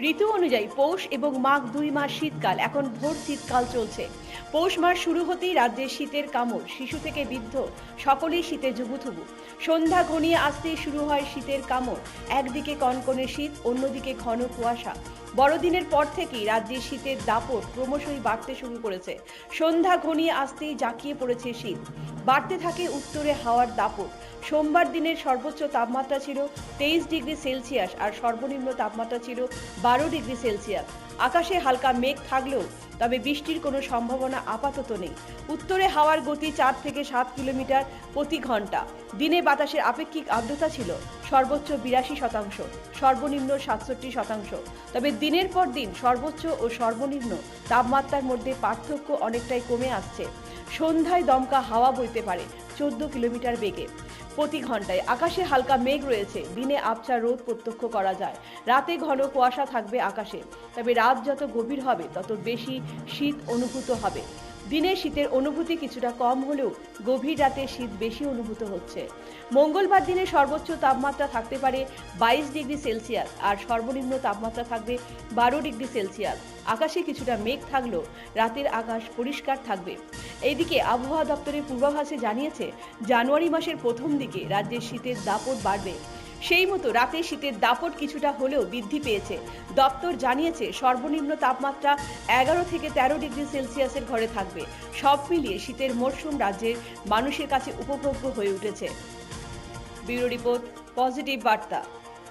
ঋতু অনুযায়ী পৌষ এবং মাঘ দুই মাস শীতকাল, এখন ভোর শীতকাল চলছে। পৌষ মাস শুরু হতেই রাজ্যের শীতের কামড়, শিশু থেকে বৃদ্ধ, সকলেই শীতে জুবুথুবু সন্ধ্যা ঘনিয়ে আসতেই শুরু হয় শীতের কামড়, একদিকে কনকনে শীত, অন্যদিকে ঘন কুয়াশা। বড়দিনের পর থেকেই রাজ্যের শীতের দাপট ক্রমশই বাড়তে শুরু করেছে। সন্ধ্যা ঘনিয়ে আসতেই জাঁকিয়ে পড়েছে শীত। বাড়তে থাকে উত্তরে হাওয়ার দাপট। সোমবার দিনের সর্বোচ্চ তাপমাত্রা ছিল তেইশ ডিগ্রি সেলসিয়াস আর সর্বনিম্ন তাপমাত্রা ছিল বারো ডিগ্রি সেলসিয়াস। আকাশে হালকা মেঘ থাকলেও তবে বৃষ্টির কোনো সম্ভাবনা আপাতত নেই। উত্তরে হাওয়ার গতি চার থেকে সাত কিলোমিটার প্রতি ঘণ্টা। দিনে বাতাসের আপেক্ষিক আর্দ্রতা ছিল সর্বোচ্চ বিরাশি শতাংশ, সর্বনিম্ন সাতষট্টি শতাংশ। তবে দিনের পর দিন সর্বোচ্চ ও সর্বনিম্ন তাপমাত্রার মধ্যে পার্থক্য অনেকটাই কমে আসছে। সন্ধ্যায় দমকা হাওয়া বইতে পারে চোদ্দ কিলোমিটার বেগে। প্রতি ঘন্টায়। আকাশে হালকা মেঘ রয়েছে। দিনে আবছা রোদ প্রত্যক্ষ করা যায়। রাতে ঘন কুয়াশা থাকবে আকাশে। তবে রাত যত গভীর হবে, তত বেশি শীত অনুভূত হবে। দিনে শীতের অনুভূতি কিছুটা কম হলেও গভীর রাতে শীত বেশি অনুভূত হচ্ছে। মঙ্গলবার দিনে সর্বোচ্চ তাপমাত্রা থাকতে পারে বাইশ ডিগ্রি সেলসিয়াস আর সর্বনিম্ন তাপমাত্রা থাকবে বারো ডিগ্রি সেলসিয়াস। আকাশে কিছুটা মেঘ থাকলেও রাতের আকাশ পরিষ্কার থাকবে। এইদিকে আবহাওয়া দপ্তরের পূর্বাভাসে জানিয়েছে, জানুয়ারি মাসের প্রথম দিকে রাজ্যের শীতের দাপট বাড়বে। সেই মতো রাতে শীতের দাপট কিছুটা হলেও বৃদ্ধি পেয়েছে। দপ্তর জানিয়েছে, সর্বনিম্ন তাপমাত্রা এগারো থেকে তেরো ডিগ্রি সেলসিয়াসের ঘরে থাকবে। সব মিলিয়ে শীতের মরশুম রাজ্যের মানুষের কাছে উপভোগ্য হয়ে উঠেছে। ব্যুরো রিপোর্ট, পজিটিভ বার্তা।